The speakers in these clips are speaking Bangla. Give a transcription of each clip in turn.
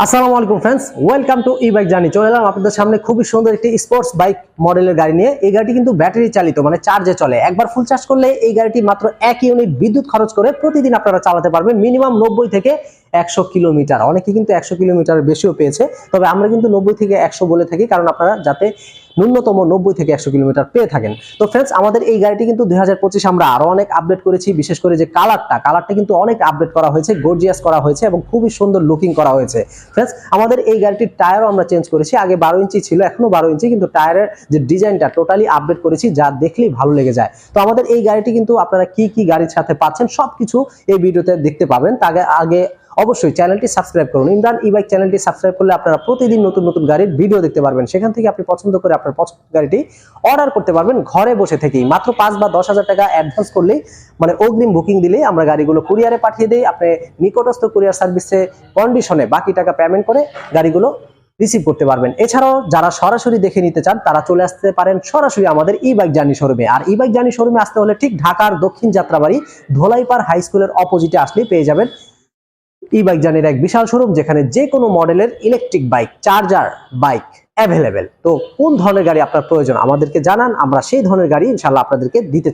আসসালামু আলাইকুম friends welcome to e bike journey চলে এলাম আপনাদের সামনে খুবই সুন্দর একটি স্পোর্টস বাইক মডেলের গাড়ি নিয়ে। এই গাড়িটি কিন্তু ব্যাটারি চালিত মানে চার্জে চলে। একবার ফুল চার্জ করলে এই গাড়িটি মাত্র এক ইউনিট বিদ্যুৎ খরচ করে প্রতিদিন আপনারা চালাতে পারবেন। মিনিমাম নব্বই থেকে একশো কিলোমিটার। অনেকে কিন্তু একশো কিলোমিটার বেশিও পেয়েছে, তবে আমরা কিন্তু নব্বই থেকে একশো বলে থাকি, কারণ আপনারা যাতে ন্যূনতম নব্বই থেকে একশো কিলোমিটার পেয়ে থাকেন। তো ফ্রেন্ডস আমাদের এই গাড়িটি কিন্তু দুই আমরা আরও অনেক আপডেট করেছি, বিশেষ করে যে কালারটা কালারটা কিন্তু অনেক আপডেট করা হয়েছে গর্জিয়াস করা হয়েছে এবং খুবই সুন্দর লুকিং করা হয়েছে। ফ্রেন্ডস আমাদের এই গাড়িটির টায়ারও আমরা চেঞ্জ করেছি, আগে বারো ইঞ্চি ছিল এখনও বারো ইঞ্চি, কিন্তু টায়ারের যে ডিজাইনটা টোটালি আপডেট করেছি, যা দেখলেই ভালো লেগে যায়। তো আমাদের এই গাড়িটি কিন্তু আপনারা কি কি গাড়ির সাথে পাচ্ছেন সব কিছু এই ভিডিওতে দেখতে পাবেন। তার আগে অবশ্যই চ্যানেলটি সাবস্ক্রাইব করুন। ইমরান ই বাইক চ্যানেলটি সাবস্ক্রাইব করলে আপনারা প্রতিদিন নতুন নতুন গাড়ির ভিডিও দেখতে পারবেন। সেখান থেকে আপনি পছন্দ করে আপনার পছন্দের গাড়িটি অর্ডার করতে পারবেন ঘরে বসে থেকেই। মাত্র পাঁচ বা দশ হাজার টাকা অ্যাডভান্স করলেই মানে অগ্রিম বুকিং দিলেই আমরা গাড়িগুলো কুরিয়ারে পাঠিয়ে দিই। আপনি নিকটস্থ কুরিয়ার সার্ভিসে কন্ডিশনে বাকি টাকা পেমেন্ট করে গাড়িগুলো রিসিভ করতে পারবেন। এছাড়াও যারা সরাসরি দেখে নিতে চান, তারা চলে আসতে পারেন সরাসরি আমাদের ই বাইক জার্নি শোরুমে আর ই বাইক জার্নি শোরুমে আসতে হলে ঠিক ঢাকার দক্ষিণ যাত্রাবাড়ি ধোলাইপাড় হাই স্কুলের অপোজিটে আসলেই পেয়ে যাবেন ই বাইক জার্নির এক বিশাল শোরুম যেখানে যে কোনো মডেলের electric bike charger bike available তো কোন ধরনের গাড়ি আপনার প্রয়োজন আমাদেরকে জানান, আমরা সেই ধরনের গাড়ি ইনশাল্লাহ আপনাদেরকে দিতে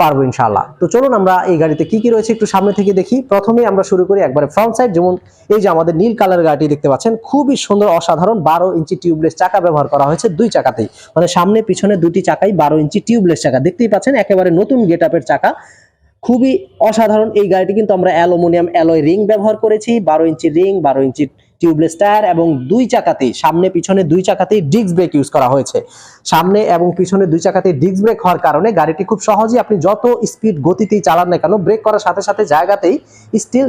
পারব ইনশাল্লাহ তো চলুন আমরা এই গাড়িতে কি কি রয়েছে একটু সামনে থেকে দেখি। প্রথমে আমরা শুরু করি একবারে ফ্রন্ট সাইড যেমন এই যে আমাদের নীল কালার গাড়িটি দেখতে পাচ্ছেন, খুবই সুন্দর, অসাধারণ, বারো ইঞ্চি টিউবলেস চাকা ব্যবহার করা হয়েছে দুই চাকাতেই। মানে সামনে, পিছনে দুটি চাকাই বারো ইঞ্চি টিউবলেস চাকা। দেখতেই পাচ্ছেন, একেবারে নতুন গেট চাকা। খুবই অসাধারণ এই গাড়িটি কিন্তু আমরা অ্যালুমিনিয়াম অ্যালয় রিং ব্যবহার করেছি, বারো ইঞ্চি রিং, বারো ইঞ্চি টিউবলেস টায়ার এবং দুই চাকাতেই, সামনে পিছনে দুই চাকাতেই ডিস্ক ব্রেক ইউজ করা হয়েছে। সামনে এবং পিছনে দুই চাকাতেই ডিস্ক ব্রেক হওয়ার কারণে গাড়িটি খুব সহজেই আপনি যত স্পিড গতিতেই চালান না কেন, ব্রেক করার সাথে সাথে জায়গাতেই স্টিল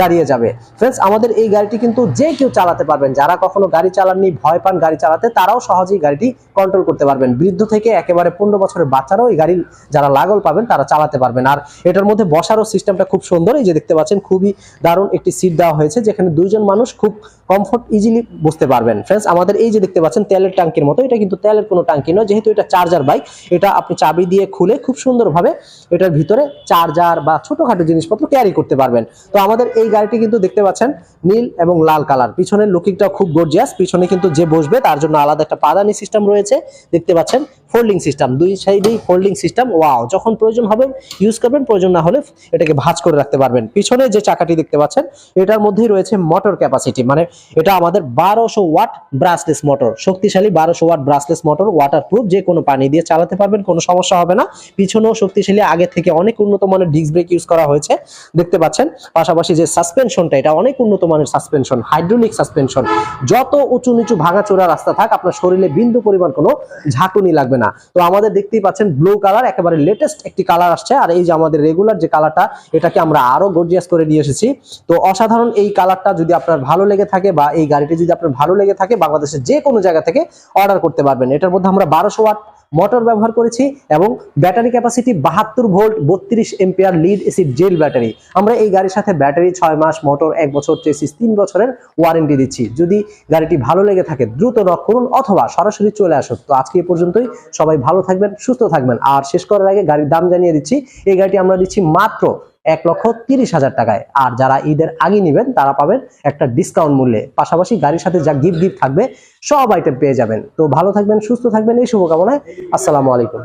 দাঁড়িয়ে যাবে। ফ্রেন্ডস আমাদের এই গাড়িটি কিন্তু যে কেউ চালাতে পারবেন, যারা কখনো গাড়ি চালাননি, ভয় পান গাড়ি চালাতে, তারাও সহজেই গাড়িটি কন্ট্রোল করতে পারবেন। বৃদ্ধ থেকে একেবারে পনেরো বছরের বাচ্চারাও এই গাড়ির যারা লাগল পাবেন, তারা চালাতে পারবেন। আর এটার মধ্যে বসারও সিস্টেমটা খুব সুন্দর, এই যে দেখতে পাচ্ছেন, খুবই দারুণ একটি সিট দেওয়া হয়েছে, যেখানে দুইজন মানুষ খুব কমফোর্ট ইজিলি বসতে পারবেন। ফ্রেন্ডস আমাদের এই যে দেখতে পাচ্ছেন, তেলের ট্যাঙ্কির মতো, এটা কিন্তু তেলের কোনো ট্যাঙ্কি নয়, যেহেতু এটা চার্জার বাইক এটা আপনি চাবি দিয়ে খুলে খুব সুন্দরভাবে এটার ভিতরে চার্জার বা ছোটখাটো জিনিসপত্র ক্যারি করতে পারবেন। তো আমাদের এই গাড়িটি কিন্তু দেখতে পাচ্ছেন, নীল এবং লাল কালার। পিছনের লুকিংটাও খুব গর্জিয়াস পিছনে কিন্তু যে বসবে তার জন্য আলাদা একটা পাদানি সিস্টেম রয়েছে। দেখতে পাচ্ছেন ফোল্ডিং সিস্টেম দুই সাইডেই ফোল্ডিং সিস্টেম ওয়াও যখন প্রয়োজন হবে ইউজ করবেন, প্রয়োজন না হলে এটাকে ভাঁজ করে রাখতে পারবেন। পিছনে যে চাকাটি দেখতে পাচ্ছেন, এটার মধ্যেই রয়েছে মোটর ক্যাপাসিটি মানে এটা আমাদের বারোশো ওয়াট ব্রাসলেস মোটর শক্তিশালী বারোশো watt brushless motor water proof যে কোনো পানি দিয়ে চালাতে পারবেন, কোনো সমস্যা হবে না। পিছনেও শক্তিশালী, আগে থেকে অনেক উন্নত মানের ডিস্ক ব্রেক ইউজ করা হয়েছে। দেখতে পাচ্ছেন, পাশাপাশি যে সাসপেনশনটা এটা অনেক উন্নত মানের সাসপেনশন হাইড্রোলিক সাসপেনশন যত উঁচু নিচু ভাঙাচোরা রাস্তা থাক, আপনার শরীরে বিন্দু পরিমাণ কোনো ঝাঁকুনি লাগবে না। তো আমাদের দেখতেই পাচ্ছেন ব্লু কালার একেবারে লেটেস্ট একটি কালার আসছে। আর এই যে আমাদের রেগুলার যে কালারটা এটাকে আমরা আরও গর্জিয়াস করে নিয়ে এসেছি। তো অসাধারণ এই কালারটা যদি আপনার ভালো লেগে থাকে বা এই গাড়িটি যদি আপনার ভালো লেগে থাকে, বাংলাদেশের যে কোনো জায়গা থেকে অর্ডার করতে পারবেন। এটার মধ্যে আমরা বারোশো ওয়াট মোটর ব্যবহার করেছি এবং ব্যাটারি ক্যাপাসিটি বাহাত্তর ভোল্ট, বত্রিশ ampere lead acid gel battery আমরা এই গাড়ির সাথে ব্যাটারি ছয় মাস, মোটর এক বছর চেসিস তিন বছরের ওয়ারেন্টি দিচ্ছি। যদি গাড়িটি ভালো লেগে থাকে, দ্রুত নক করুন অথবা সরাসরি চলে আসুন। তো আজকে এ পর্যন্তই। সবাই ভালো থাকবেন, সুস্থ থাকবেন। আর শেষ করার আগে গাড়ির দাম জানিয়ে দিচ্ছি। এই গাড়িটি আমরা দিচ্ছি মাত্র এক লক্ষ তিরিশ হাজার টাকায়। আর যারা ঈদের আগে নেবেন, তারা পাবেন একটা ডিসকাউন্ট মূল্যে। পাশাপাশি গাড়ির সাথে যা গিফট গিফট থাকবে, সব আইটেম পেয়ে যাবেন। তো ভালো থাকবেন, সুস্থ থাকবেন, এই শুভকামনায় আসসালামু আলাইকুম।